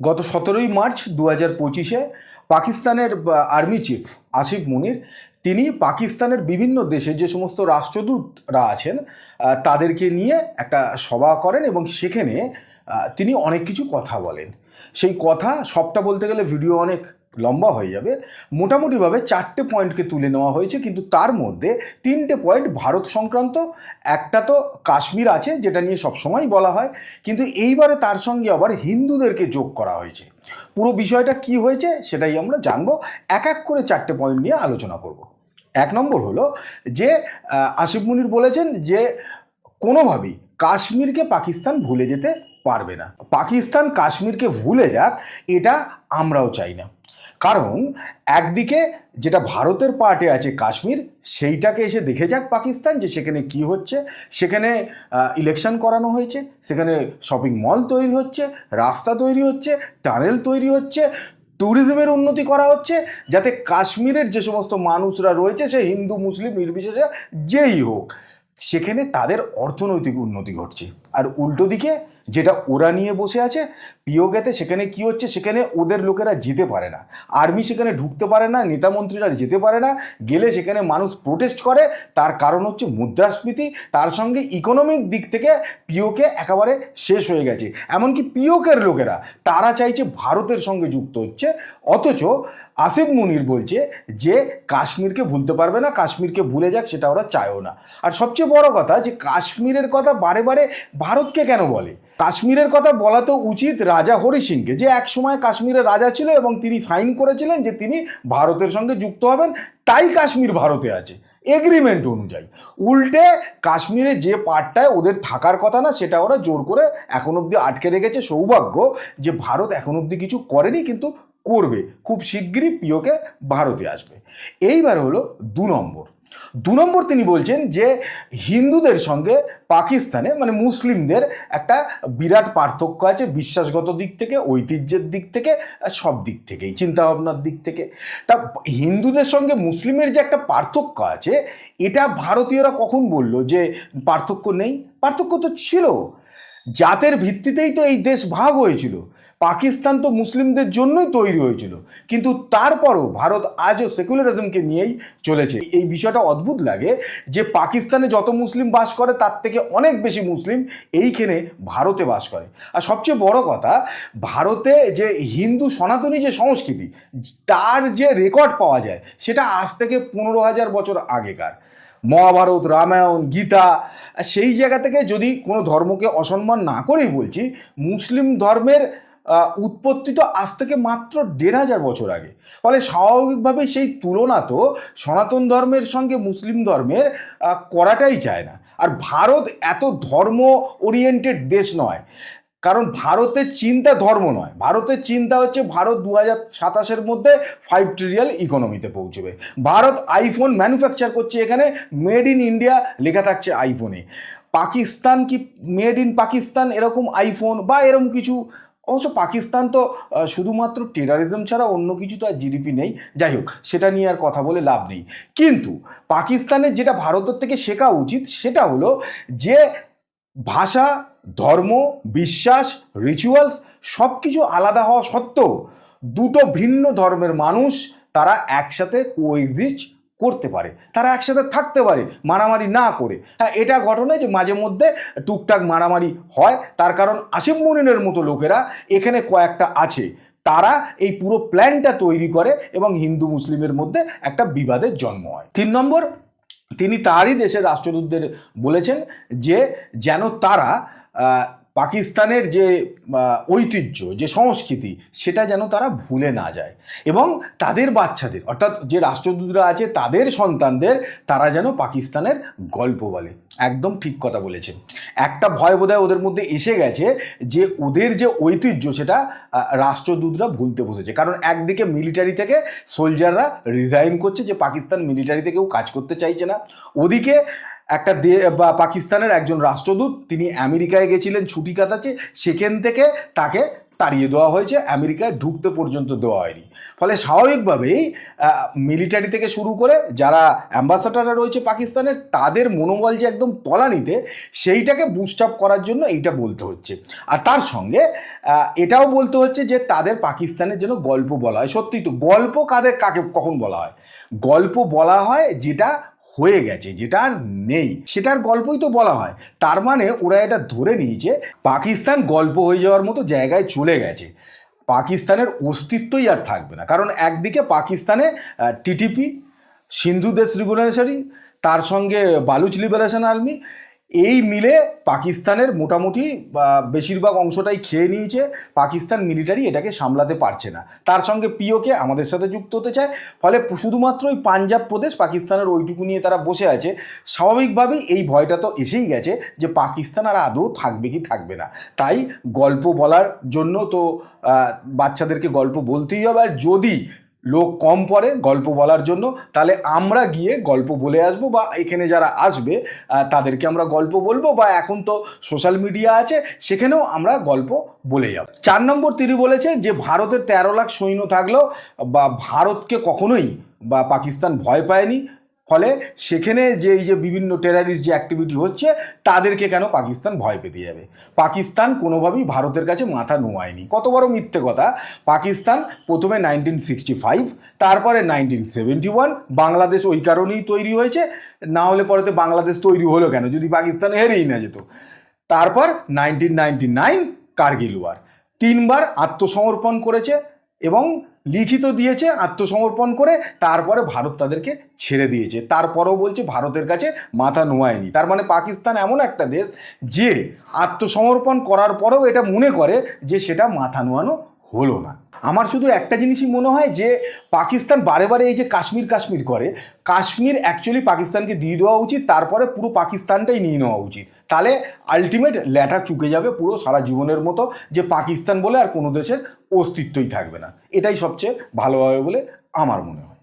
গত সতেরোই মার্চ দু হাজার পঁচিশে পাকিস্তানের আর্মি চিফ আসিফ মুনির, তিনি পাকিস্তানের বিভিন্ন দেশে যে সমস্ত রাষ্ট্রদূতরা আছেন তাদেরকে নিয়ে একটা সভা করেন এবং সেখানে তিনি অনেক কিছু কথা বলেন। সেই কথা, সবটা বলতে গেলে ভিডিও অনেক লম্বা হয়ে যাবে। মোটামুটিভাবে চারটে পয়েন্টকে তুলে নেওয়া হয়েছে, কিন্তু তার মধ্যে তিনটে পয়েন্ট ভারত সংক্রান্ত, একটা তো কাশ্মীর আছে, যেটা নিয়ে সবসময় বলা হয়। কিন্তু এইবারে তার সঙ্গে আবার হিন্দুদেরকে যোগ করা হয়েছে। পুরো বিষয়টা কি হয়েছে সেটাই আমরা জানব। এক এক করে চারটে পয়েন্ট নিয়ে আলোচনা করব। এক নম্বর হলো যে আসিফ মুনির বলেছেন যে, কোনোভাবেই কাশ্মীরকে পাকিস্তান ভুলে যেতে পারবে না। পাকিস্তান কাশ্মীরকে ভুলে যাক, এটা আমরাও চাই না। কারণ একদিকে যেটা ভারতের পার্টে আছে কাশ্মীর, সেইটাকে এসে দেখে যাক পাকিস্তান যে সেখানে কি হচ্ছে। সেখানে ইলেকশন করানো হয়েছে, সেখানে শপিং মল তৈরি হচ্ছে, রাস্তা তৈরি হচ্ছে টানেল তৈরি হচ্ছে ট্যুরিজমের উন্নতি করা হচ্ছে, যাতে কাশ্মীরের যে সমস্ত মানুষরা রয়েছে, সে হিন্দু, মুসলিম, নির্বিশেষে যেই হোক, সেখানে তাদের অর্থনৈতিক উন্নতি ঘটছে। আর উল্টো দিকে যেটা ওরা নিয়ে বসে আছে পিওকেতে সেখানে কি হচ্ছে, সেখানে ওদের লোকেরা যেতে পারে না। আর্মি সেখানে ঢুকতে পারে না, নেতা মন্ত্রীরা যেতে পারে না, গেলে সেখানে মানুষ প্রোটেস্ট করে, তার কারণ হচ্ছে মুদ্রাস্ফীতি, তার সঙ্গে ইকোনমিক দিক থেকে পিওকে একেবারে শেষ হয়ে গেছে। এমনকি পিওকের লোকেরা, তারা চাইছে ভারতের সঙ্গে যুক্ত হচ্ছে, অথচ আসিফ মুনির বলছে যে কাশ্মীরকে ভুলতে পারবে না, কাশ্মীরকে ভুলে যাক, সেটা ওরা চায়ও না। আর সবচেয়ে বড় কথা যে কাশ্মীরের কথা বারে বারে ভারতকে কেন বলে? কাশ্মীরের কথা বলা তো উচিত রাজা হরি সিংকে, যে এক সময় কাশ্মীরের রাজা ছিল এবং তিনি সাইন করেছিলেন যে তিনি ভারতের সঙ্গে যুক্ত হবেন, তাই কাশ্মীর ভারতে আছে। এগ্রিমেন্ট অনুযায়ী। উল্টে কাশ্মীরে যে পার্টটায় ওদের থাকার কথা না, সেটা ওরা জোর করে এখন অবধি আটকে রেখেছে। সৌভাগ্য যে ভারত এখন অবধি কিছু করেনি, কিন্তু করবে, খুব শিগগিরই পিওকে ভারতে আসবে। এইবার হলো দু নম্বর। দু নম্বর তিনি বলছেন যে, হিন্দুদের সঙ্গে পাকিস্তানে মানে মুসলিমদের একটা বিরাট পার্থক্য আছে বিশ্বাসগত দিক থেকে, ঐতিহ্যের দিক থেকে সব দিক থেকেই, চিন্তাভাবনার দিক থেকে। তা হিন্দুদের সঙ্গে মুসলিমের যে একটা পার্থক্য আছে, এটা ভারতীয়রা কখন বলল যে পার্থক্য নেই? পার্থক্য তো ছিল। জাতের ভিত্তিতেই তো এই দেশ ভাগ হয়েছিল। পাকিস্তান তো মুসলিমদের জন্যই তৈরি হয়েছিল। কিন্তু তারপরও ভারত আজও সেকুলারিজমকে নিয়েই চলেছে। এই বিষয়টা অদ্ভুত লাগে যে পাকিস্তানে যত মুসলিম বাস করে, তার থেকে অনেক বেশি মুসলিম এইখানে ভারতে বাস করে। আর সবচেয়ে বড় কথা, ভারতে যে হিন্দু সনাতনী যে সংস্কৃতি, তার যে রেকর্ড পাওয়া যায়, সেটা আজ থেকে পনেরো হাজার বছর আগেকার। মহাভারত, রামায়ণ, গীতা, সেই জায়গা থেকে যদি কোনো ধর্মকে অসম্মান না করেই বলছি, মুসলিম ধর্মের উৎপত্তি তো আজ থেকে মাত্র দেড় হাজার বছর আগে। ফলে স্বাভাবিকভাবে সেই তুলনা তো সনাতন ধর্মের সঙ্গে মুসলিম ধর্মের করাটাই চায় না। আর ভারত এত ধর্ম ওরিয়েন্টেড দেশ নয়। কারণ ভারতের চিন্তা ধর্ম নয়। ভারতের চিন্তা হচ্ছে ভারত দু হাজার সাতাশের মধ্যে ফাইভ ট্রিলিয়ন ইকোনমিতে পৌঁছবে। ভারত আইফোন ম্যানুফ্যাকচার করছে এখানে মেড ইন ইন্ডিয়া লেখা থাকছে আইফোনে পাকিস্তান কি মেড ইন পাকিস্তান এরকম আইফোন বা এরকম কিছু অবশ্য পাকিস্তান তো শুধুমাত্র টেরারিজম ছাড়া অন্য কিছু তো আর জিডিপি নেই। যাই হোক, সেটা নিয়ে আর কথা বলে লাভ নেই। কিন্তু পাকিস্তানের যেটা ভারতের থেকে শেখা উচিত, সেটা হলো যে ভাষা, ধর্ম, বিশ্বাস রিচুয়ালস সব কিছু আলাদা হওয়া সত্ত্বেও দুটো ভিন্ন ধর্মের মানুষ তারা একসাথে কোএক্সিস্ট করতে পারে, তারা একসাথে থাকতে পারে, মারামারি না করে। হ্যাঁ এটা ঘটনা যে মাঝে মধ্যে টুকটাক মারামারি হয়, তার কারণ আসিফ মুনিনের মতো লোকেরা এখানে কয়েকটা আছে। তারা এই পুরো প্ল্যানটা তৈরি করে এবং হিন্দু মুসলিমের মধ্যে একটা বিবাদের জন্ম হয়। তিন নম্বর, তিনি তারই দেশের রাষ্ট্রদূতদের বলেছেন যে যেন তারা পাকিস্তানের যে ঐতিহ্য, যে সংস্কৃতি, সেটা যেন তারা ভুলে না যায়। এবং তাদের বাচ্চাদের, অর্থাৎ যে রাষ্ট্রদূতরা আছে, তাদের সন্তানদের, তারা যেন পাকিস্তানের গল্প বলে। একদম ঠিক কথা বলেছে একটা ভয় বোধহয় ওদের মধ্যে এসে গেছে যে, ওদের যে ঐতিহ্য, সেটা রাষ্ট্রদূতরা ভুলতে বসেছে। কারণ একদিকে মিলিটারি থেকে সোলজাররা রিজাইন করছে যে, পাকিস্তান মিলিটারিতে কেউ কাজ করতে চাইছে না। ওদিকে একটা দে, বা পাকিস্তানের একজন রাষ্ট্রদূত, তিনি আমেরিকায় গেছিলেন, ছুটি কাটাচ্ছে সেখান থেকে তাকে তাড়িয়ে দেওয়া হয়েছে, আমেরিকায় ঢুকতে পর্যন্ত দেওয়া হয়নি। ফলে স্বাভাবিকভাবেই মিলিটারি থেকে শুরু করে যারা অ্যাম্বাসাডাররা রয়েছে পাকিস্তানের তাদের মনোবল যে একদম তলানিতে, সেইটাকে বুস্ট আপ করার জন্য এইটা বলতে হচ্ছে। আর তার সঙ্গে এটাও বলতে হচ্ছে যে তাদের পাকিস্তানের জন্য গল্প বলা হয়। সত্যি তো গল্প কাদের, কাকে, কখন বলা হয়? গল্প বলা হয় যেটা হয়ে গেছে, যেটা আর নেই। সেটার গল্পই তো বলা হয়। তার মানে ওরা এটা ধরে নিয়েছে, পাকিস্তান গল্প হয়ে যাওয়ার মতো জায়গায় চলে গেছে। পাকিস্তানের অস্তিত্বই আর থাকবে না। কারণ একদিকে পাকিস্তানে টিটিপি, সিন্ধু দেশ রিভলিউশনারি তার সঙ্গে বালুচ লিবারেশন আর্মি এই মিলে পাকিস্তানের মোটামুটি বেশিরভাগ অংশটাই খেয়ে নিয়েছে। পাকিস্তান মিলিটারি এটাকে সামলাতে পারছে না। তার সঙ্গে পিওকে আমাদের সাথে যুক্ত হতে চায়। ফলে শুধুমাত্র ওই পাঞ্জাব প্রদেশ পাকিস্তানের ওইটুকু নিয়ে তারা বসে আছে। স্বাভাবিকভাবেই এই ভয়টা তো এসেই গেছে যে পাকিস্তান আর আদৌ থাকবে কি থাকবে না। তাই গল্প বলার জন্য তো বাচ্চাদেরকে গল্প বলতেই হবে। আর যদি লোক কম পড়ে গল্প বলার জন্য, তাহলে আমরা গিয়ে গল্প বলে আসব বা এখানে যারা আসবে তাদেরকে আমরা গল্প বলব বা এখন তো সোশ্যাল মিডিয়া আছে, সেখানেও আমরা গল্প বলে যাব। চার নম্বর তিনি বলেছেন যে, ভারতের তেরো লাখ সৈন্য থাকলেও বা ভারতকে কখনোই বা পাকিস্তান ভয় পায়নি। ফলে সেখানে যে এই যে বিভিন্ন টেরারিস্ট যে অ্যাক্টিভিটি হচ্ছে, তাদেরকে কেন পাকিস্তান ভয় পেতে যাবে? পাকিস্তান কোনোভাবেই ভারতের কাছে মাথা নোয়ায়নি। কত বড় মিথ্যে কথা। পাকিস্তান প্রথমে নাইনটিন সিক্সটি ফাইভ তারপরে নাইনটিন সেভেন্টি ওয়ান বাংলাদেশ ওই কারণেই তৈরি হয়েছে। না হলে পরেতে বাংলাদেশ তৈরি হলো কেন? যদি পাকিস্তান হেরেই না যেত। তারপর nineteen ninety nine Kargil war তিনবার আত্মসমর্পণ করেছে। এবং লিখিত দিয়েছে, আত্মসমর্পণ করে, তারপরে ভারত তাদেরকে ছেড়ে দিয়েছে। তারপরেও বলছে ভারতের কাছে মাথা নোয়ায়নি। তার মানে পাকিস্তান এমন একটা দেশ যে আত্মসমর্পণ করার পরেও এটা মনে করে যে সেটা মাথা নোয়ানো হলো না। আমার শুধু একটা জিনিসই মনে হয় যে পাকিস্তান বারে বারে এই যে কাশ্মীর কাশ্মীর করে, কাশ্মীর অ্যাকচুয়ালি পাকিস্তানকে দিয়ে দেওয়া উচিত, তারপরে পুরো পাকিস্তানটাই নিয়ে নেওয়া উচিত। তাহলে আলটিমেট ল্যাটার চুকে যাবে পুরো সারা জীবনের মতো যে পাকিস্তান বলে আর কোনো দেশের অস্তিত্বই থাকবে না। এটাই সবচেয়ে ভালো হবে বলে আমার মনে হয়।